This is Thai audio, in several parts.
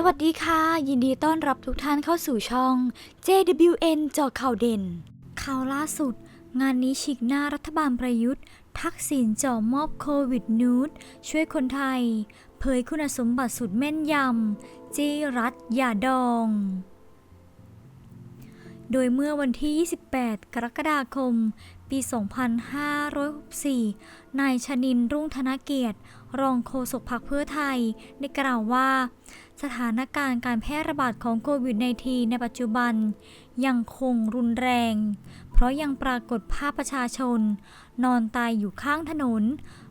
สวัสดีค่ะ ยินดีต้อนรับทุกท่านเข้าสู่ช่อง JWN จาะข่าวเด่น ข่าวล่าสุด งานนี้ฉีกหน้ารัฐบาลประยุทธ์ ทักษิณจ่อมอบโควิดนูดช่วยคนไทย เผยคุณสมบัติสุดแม่นยำจี้รัฐอย่าดอง โดยเมื่อวันที่ 28 กรกฎาคม ปี 2564นายชนินทร์รุ่งธนเกียรติ รองโฆษกพรรคเพื่อไทย ได้กล่าวว่า สถานการณ์การแพร่ระบาดของโควิด -19 ในปัจจุบัน ยังคงรุนแรง เพราะยังปรากฏภาพประชาชน นอนตายอยู่ข้างถนน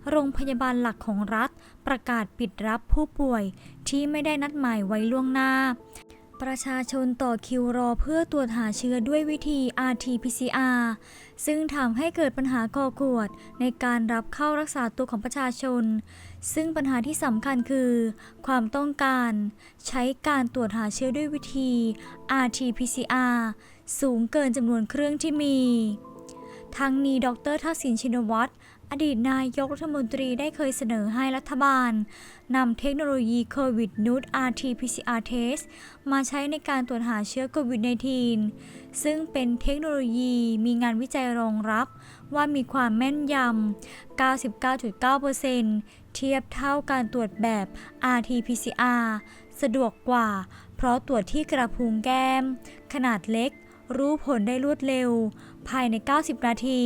โรงพยาบาลหลักของรัฐ ประกาศปิดรับผู้ป่วยที่ไม่ได้นัดหมายไว้ล่วงหน้า ประชาชนต่อคิวรอเพื่อตรวจหาเชื้อด้วยวิธี RT-PCR ซึ่งทำให้เกิดปัญหาคอขวดในการรับเข้ารักษาตัวของประชาชน ซึ่งปัญหาที่สำคัญคือ ความต้องการใช้การตรวจหาเชื้อด้วยวิธี RT-PCR สูงเกินจำนวนเครื่องที่มี ทั้งนี้ดรทักษิณชินวัตร อดีตนายกรัฐมนตรีได้เคยเสนอให้รัฐบาลนำเทคโนโลยีโควิดนูด RT-PCR test มาใช้ในการตรวจหาเชื้อโควิด -19 ซึ่งเป็นเทคโนโลยีมีงานวิจัยรองรับว่ามีความแม่นยำ 99.9%เทียบเท่าการตรวจแบบ RT-PCR สะดวกกว่า เพราะตรวจที่กระพุ้งแก้ม ขนาดเล็ก รู้ผลได้รวดเร็ว ภายใน 90 นาที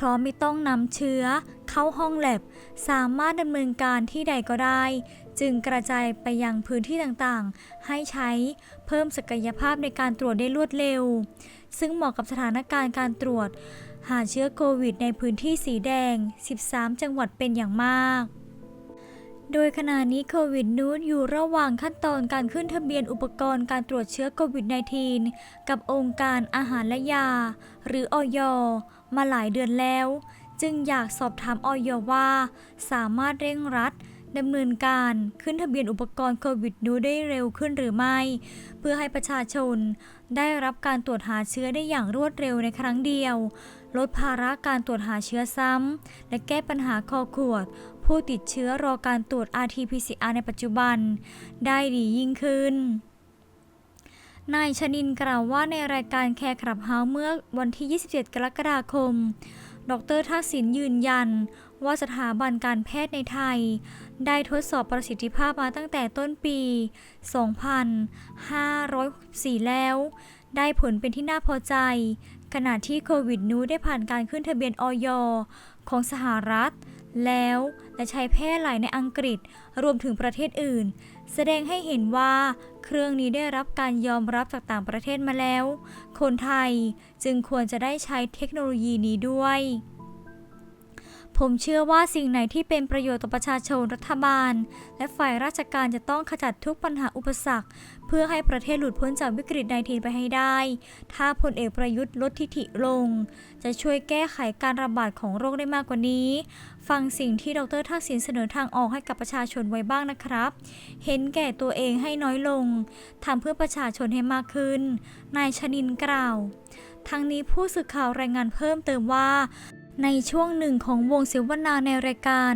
เพราะไม่ต้องนำเชื้อเข้าห้องแลบ สามารถดำเนินการที่ใดก็ได้ จึงกระจายไปยังพื้นที่ต่างๆ ให้ใช้เพิ่มศักยภาพในการตรวจได้รวดเร็ว ซึ่งเหมาะกับสถานการณ์การตรวจ หาเชื้อโควิดในพื้นที่สีแดง 13 จังหวัดเป็นอย่างมาก โดยขณะนี้โควิดนูนอยู่ระหว่างขั้นตอนการขึ้นทะเบียนอุปกรณ์การตรวจเชื้อโควิด -19 กับองค์การอาหารและยา หรืออยมาหลายเดือนแล้ว จึงอยากสอบถามออยว่า สามารถเร่งรัด ดำเนินการขึ้นทะเบียนอุปกรณ์โควิดนูได้เร็วขึ้นหรือไม่ เพื่อให้ประชาชนได้รับการตรวจหาเชื้อได้อย่างรวดเร็วในครั้งเดียว ลดภาระการตรวจหาเชื้อซ้ำ และแก้ปัญหาคอขวด ผู้ติดเชื้อรอการตรวจ RT-PCR ในปัจจุบัน ได้ดียิ่งขึ้นนายชนินกล่าวว่าในรายการแคร์คลับเฮาเมื่อวันที่ 27 กรกฎาคม ดรทักษิณยืนยัน ว่าสถาบันการแพทย์ในไทย ได้ทดสอบประสิทธิภาพมาตั้งแต่ต้นปี 2564 แล้ว ได้ผลเป็นที่น่าพอใจ ขณะที่โควิดนูได้ผ่านการขึ้นทะเบียนออยของสหรัฐ แล้วและใช้แพร่หลายในอังกฤษรวมถึงประเทศอื่น แสดงให้เห็นว่าเครื่องนี้ได้รับการยอมรับจากต่างประเทศมาแล้ว คนไทยจึงควรจะได้ใช้เทคโนโลยีนี้ด้วย ผมเชื่อว่าสิ่งไหนที่เป็นประโยชน์ต่อประชาชนรัฐบาล และฝ่ายราชการจะต้องขจัดทุกปัญหาอุปสรรค เพื่อให้ประเทศหลุดพ้นจากวิกฤต -19 ไปให้ได้ ถ้าพลเอกประยุทธ์ลดทิฐิลง จะช่วยแก้ไขการระบาดของโรคได้มากกว่านี้ ฟังสิ่งที่ดรทักษิณเสนอทางออกให้กับประชาชนไว้บ้างนะครับ เห็นแก่ตัวเองให้น้อยลงทำเพื่อประชาชนให้มากขึ้น นายชนินกล่าว ทั้งนี้ผู้สื่อข่าวรายงานเพิ่มเติมว่า ในช่วงหนึ่งของวงเสวนาในรายการ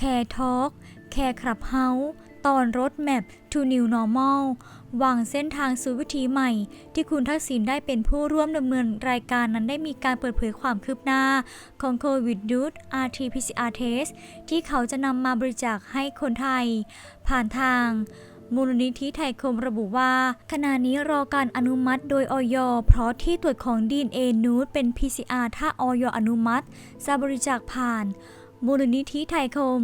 Care Talk Care Clubhouse ตอน Road Map to New Normal วางเส้นทางสู่วิถีใหม่ ที่คุณทักษิณได้เป็นผู้ร่วมดำเนินรายการนั้นได้มีการเปิดเผยความคืบหน้า ของโควิดดูด RT-PCR test ที่เขาจะนำมาบริจาคให้คนไทย ผ่านทาง มูลนิธิไทยคมระบุว่า ขณะนี้รอการอนุมัติโดยออยเพราะที่ตรวจของ DNA นูดเป็น PCR ถ้าอยอนุมัติจะบริจาคผ่าน มูลนิธิไทยคม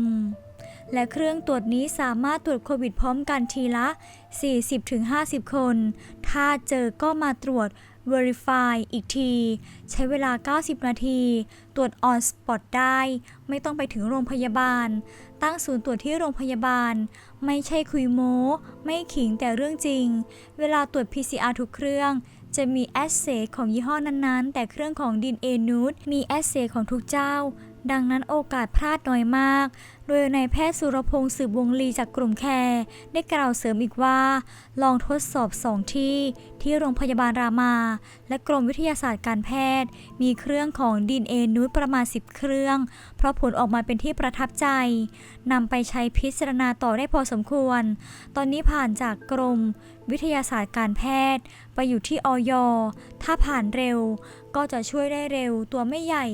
และเครื่องตรวจนี้สามารถตรวจโควิดพร้อมกันทีละ 40-50 คน ถ้าเจอก็มาตรวจ Verify อีกที ใช้เวลา 90 นาที ตรวจ On Spot ได้ ไม่ต้องไปถึงโรงพยาบาล ตั้งศูนย์ตรวจที่โรงพยาบาล ไม่ใช่คุยโม้ ไม่ขิงแต่เรื่องจริง เวลาตรวจ PCR ทุกเครื่อง จะมีแอสเซของยี่ห้อนั้นๆ แต่เครื่องของดินเอนูดมีแอสเซของทุกเจ้า ดังนั้นโอกาสพลาดน้อยมาก โดยนายแพทย์สุรพงศ์สืบวงลีจากกลุ่มแคร์ได้กล่าวเสริมอีกว่า ลองทดสอบสองที่ ที่โรงพยาบาลรามา และกรมวิทยาศาสตร์การแพทย์ มีเครื่องของดีเอนูตประมาณ 10 เครื่อง เพราะผลออกมาเป็นที่ประทับใจนำไปใช้พิจารณาต่อได้พอสมควร ตอนนี้ผ่านจากกรมวิทยาศาสตร์การแพทย์ ไปอยู่ที่ออยถ้าผ่านเร็ว ก็จะช่วยได้เร็วตัวไม่ใหญ่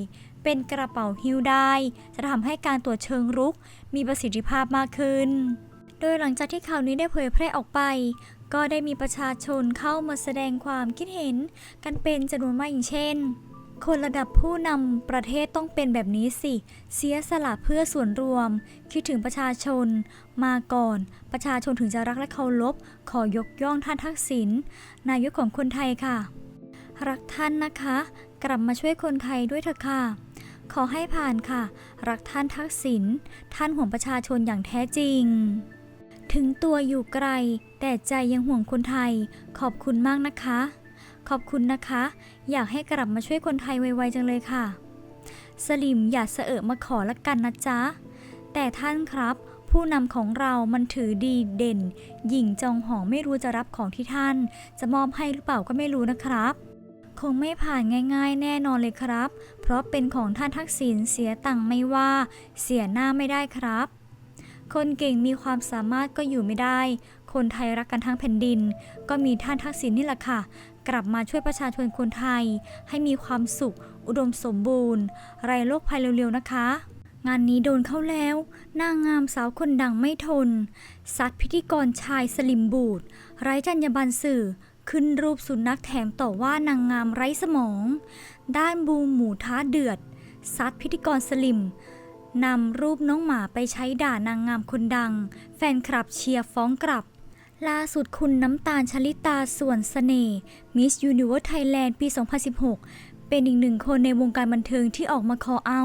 เป็นกระเป๋าหิ้วได้ จะทำให้การตรวจเชิงรุก มีประสิทธิภาพมากขึ้น โดยหลังจากที่ข่าวนี้ได้เผยแพร่ออกไป ก็ได้มีประชาชนเข้ามาแสดงความคิดเห็น กันเป็นจำนวนมากอย่างเช่น คนระดับผู้นำประเทศต้องเป็นแบบนี้สิ เสียสละเพื่อส่วนรวม คิดถึงประชาชน มาก่อน ประชาชนถึงจะรักและเคารพ ขอยกย่องท่านทักษิณ นายกของคนไทยค่ะ รักท่านนะคะ กลับมาช่วยคนไทยด้วยเถอะค่ะ ขอให้ผ่านค่ะ รักท่านทักษิณท่านห่วงประชาชนอย่างแท้จริง ถึงตัวอยู่ไกล แต่ใจยังห่วงคนไทย ขอบคุณมากนะคะ ขอบคุณนะคะ อยากให้กลับมาช่วยคนไทยไวๆจังเลยค่ะ สลิมอย่าเสอะมาขอละกันนะจ๊ะ แต่ท่านครับ ผู้นำของเรามันถือดีเด่น หญิงจองหองไม่รู้จะรับของที่ท่าน จะมอบให้หรือเปล่าก็ไม่รู้นะครับ คงไม่ผ่านง่าย ๆ แน่นอนเลยครับ เพราะเป็นของท่านทักษิณเสียตังค์ไม่ว่า เสียหน้าไม่ได้ครับ คนเก่งมีความสามารถก็อยู่ไม่ได้ คนไทยรักกันทั้งแผ่นดิน ก็มีท่านทักษิณนี่แหละค่ะ กลับมาช่วยประชาชนคนไทย ให้มีความสุข อุดมสมบูรณ์ ไร้โรคภัยเร็วๆนะคะ งานนี้โดนเข้าแล้วนางงามสาวคนดังไม่ทนซัดพิธีกรชายสลิมบูดไร้จรรยาบรรณสื่อ ขึ้นรูปสุนัขแถมต่อว่านางงามไร้สมอง ด้านบูมหมูท้าเดือด ซัดพิธีกรสลิมนำรูปน้องหมาไปใช้ด่านางงามคนดัง แฟนคลับเชียร์ฟ้องกลับ ล่าสุดคุณน้ำตาลชลิตาส่วนเสน่ห์มิสยูนิเว r ร์ไทยแลนด์ปี 2016 เป็นอีกหนึ่งคนในวงการบันเทิงที่ออกมาคอเอา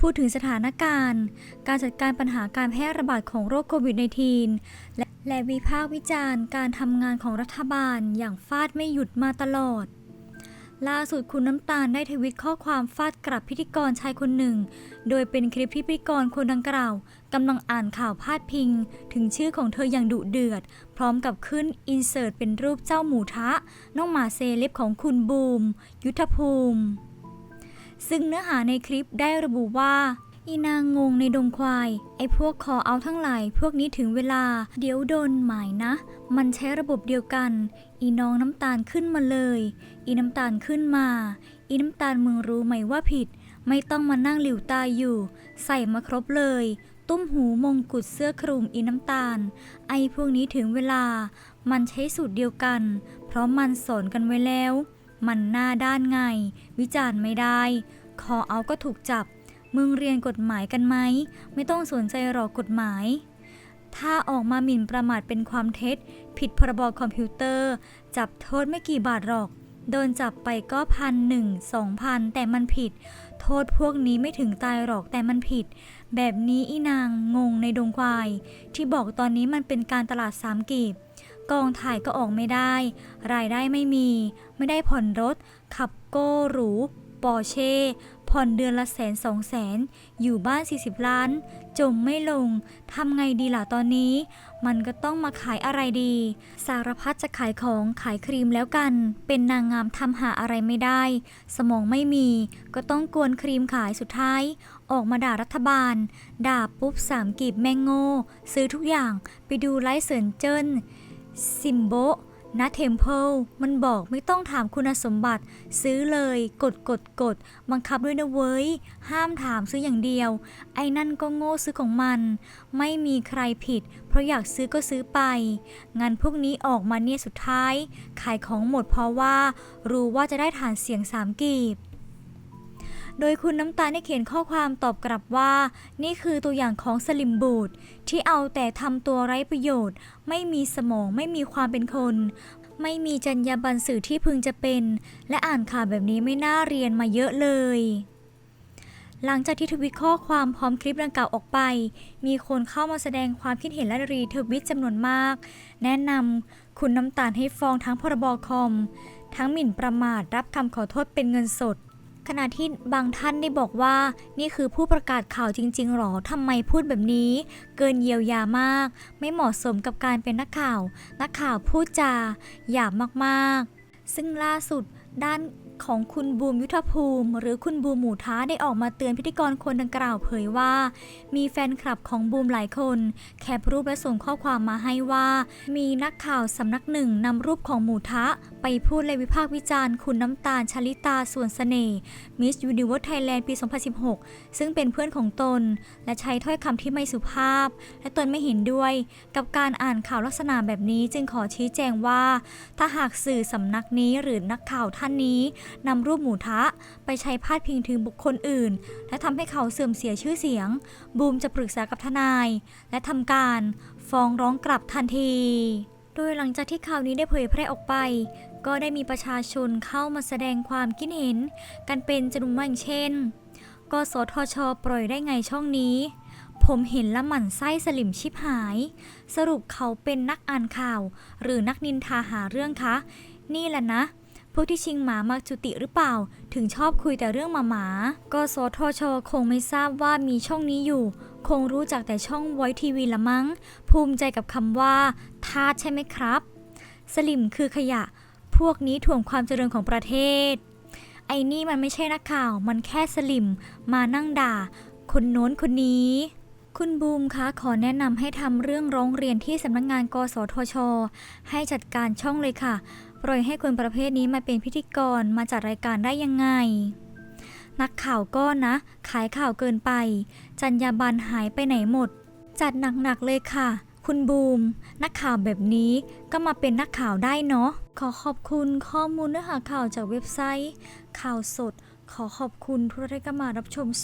พูดถึงสถานการณ์ การจัดการปัญหาการแพร่ระบาดของโรคโควิด -19 และ และวิพากษ์วิจารณ์การทำงานของรัฐบาลอย่างฟาดไม่หยุดมาตลอด ล่าสุดคุณน้ำตาลได้ทวิตข้อความฟาดกลับพิธีกรชายคนหนึ่ง โดยเป็นคลิปที่พิธีกรคนดังกล่าวกำลังอ่านข่าวพาดพิง ถึงชื่อของเธออย่างดุเดือด พร้อมกับขึ้นอินเสิร์ตเป็นรูปเจ้าหมูทะ น้องหมาเซเล็บของคุณบูม ยุทธภูมิ ซึ่งเนื้อหาในคลิปได้ระบุว่า อีนางงงในดงควาย ไอ้พวกคอเอาทั้งหลาย พวกนี้ถึงเวลา เดี๋ยวโดนหมายนะ มันใช้ระบบเดียวกัน อีน้องน้ำตาลขึ้นมาเลย อีน้ำตาลขึ้นมา อีน้ำตาลมึงรู้ไหมว่าผิด ไม่ต้องมานั่งหลิวตาอยู่ ใส่มาครบเลย ตุ้มหูมงกุฎเสื้อคลุมอีน้ำตาล ไอ้พวกนี้ถึงเวลา มันใช้สูตรเดียวกัน เพราะมันสอนกันไว้แล้ว มันหน้าด้านไง วิจารณ์ไม่ได้ คอเอาก็ถูกจับ มึงเรียนกฎหมายกันไหม ไม่ต้องสนใจหรอกกฎหมาย ถ้าออกมาหมิ่นประมาทเป็นความเท็จ ผิดพรบคอมพิวเตอร์ จับโทษไม่กี่บาทหรอก โดนจับไปก็พันหนึ่งสองพันแต่มันผิด โทษพวกนี้ไม่ถึงตายหรอกแต่มันผิด แบบนี้อีนางงงในดงควาย ที่บอกตอนนี้มันเป็นการตลาดสามกีบกองถ่ายก็ออกไม่ได้ รายได้ไม่มี ไม่ได้ผ่อนรถ ขับโก้หรู ปอร์เช่ ผ่อนเดือนละแสนสองแสน อยู่บ้าน 40 ล้าน จมไม่ลง ทำไงดีล่ะตอนนี้ มันก็ต้องมาขายอะไรดี สารพัดจะขายของขายครีมแล้วกัน เป็นนางงามทำหาอะไรไม่ได้ สมองไม่มี ก็ต้องกวนครีมขายสุดท้าย ออกมาด่ารัฐบาล ด่าปุ๊บสามกีบแมงโง่ ซื้อทุกอย่าง ไปดูไลฟ์เซินเจิ้นซิมโบ นะเทมเพิลมันบอกไม่ต้องถามคุณสมบัติ ซื้อเลยกดกดกด บังคับด้วยนะเว้ย ห้ามถามซื้ออย่างเดียว ไอ้นั่นก็โง่ซื้อของมัน ไม่มีใครผิด เพราะอยากซื้อก็ซื้อไป งานพวกนี้ออกมาเนี่ยสุดท้าย ขายของหมดเพราะว่า รู้ว่าจะได้ฐานเสียงสามกีบ โดยคุณน้ำตาลได้เขียนข้อความตอบกลับว่า นี่คือตัวอย่างของสลิมบูดที่เอาแต่ทำตัวไร้ประโยชน์ ไม่มีสมองไม่มีความเป็นคน ไม่มีจรรยาบรรณสื่อที่พึงจะเป็น และอ่านข่าวแบบนี้ไม่น่าเรียนมาเยอะเลยหลังจากที่ทวิตข้อความพร้อมคลิปดังกล่าวออกไป มีคนเข้ามาแสดงความคิดเห็นและรีทวิตจำนวนมาก แนะนำคุณน้ำตาลให้ฟ้องทั้งพรบคอม ทั้งหมิ่นประมาทรับคำขอโทษเป็นเงินสด ขณะที่บางท่านได้บอกว่า นี่คือผู้ประกาศข่าวจริง ๆหรอทำไมพูดแบบนี้ เกินเยียวยามาก ไม่เหมาะสมกับการเป็นนักข่าว นักข่าวพูดจาหยาบมากๆ ซึ่งล่าสุด ด้านของคุณบูมยุทธภูมิ หรือคุณบูมหมูท้าได้ออกมาเตือนพิธีกรคนดังกล่าวเผยว่า มีแฟนคลับของบูมหลายคน แคปรูปและส่งข้อความมาให้ว่า มีนักข่าวสำนักหนึ่งนำรูปของหมูทะไปพูดและวิพากษ์วิจารณ์ คุณน้ำตาลชลิตาส่วนเสน่ห์มิสยูนิเวิร์สไทยแลนด์ปี 2016 ซึ่งเป็นเพื่อนของตน และใช้ถ้อยคำที่ไม่สุภาพ และตนไม่เห็นด้วย กับการอ่านข่าวลักษณะแบบนี้จึงขอชี้แจงว่า ถ้าหากสื่อสำนักนี้หรือนักข่าวท่านนี้นำรูปหมูทะไปใช้พาดพิงถึงบุคคลอื่น และทำให้เขาเสื่อมเสียชื่อเสียง บูมจะปรึกษากับทนาย และทำการฟ้องร้องกลับทันที โดยหลังจากที่ข่าวนี้ได้เผยแพร่ออกไป ก็ได้มีประชาชนเข้ามาแสดงความคิดเห็น กันเป็นจำนวนมากเช่นกสทช ปล่อยได้ไงช่องนี้ ผมเห็นละหมั่นไส้สลิมชิบหาย สรุปเขาเป็นนักอ่านข่าว หรือนักนินทาหาเรื่องคะ นี่แหละนะ พวกที่ชิงหมามาจุติหรือเปล่า ถึงชอบคุยแต่เรื่องหมาหมาก็สทช คงไม่ทราบว่ามีช่องนี้อยู่ คงรู้จักแต่ช่องไวทีวีละมั้ง ภูมิใจกับคำว่าทาใช่ไหมครับ สลิมคือขยะ พวกนี้ถ่วงความเจริญของประเทศ ไอ้นี่มันไม่ใช่นักข่าว มันแค่สลิม มานั่งด่า คนโน้นคนนี้คุณบูมคะขอแนะนำให้ทำเรื่องร้องเรียนที่สำนักงงาน กสทช ให้จัดการช่องเลยค่ะ ปล่อยให้คนประเภทนี้มาเป็นพิธีกรมาจัดรายการได้ยังไง นักข่าวก็นะ ขายข่าวเกินไปจรรยาบรรณหายไปไหนหมด จัดหนักๆเลยค่ะ คุณบูม นักข่าวแบบนี้ก็มาเป็นนักข่าวได้เนาะขอขอบคุณข้อมูลเนื้อหาข่าวจากเว็บไซต์ ข่าวสด ขอขอบคุณทุกท่านที่เข้ามารับชมส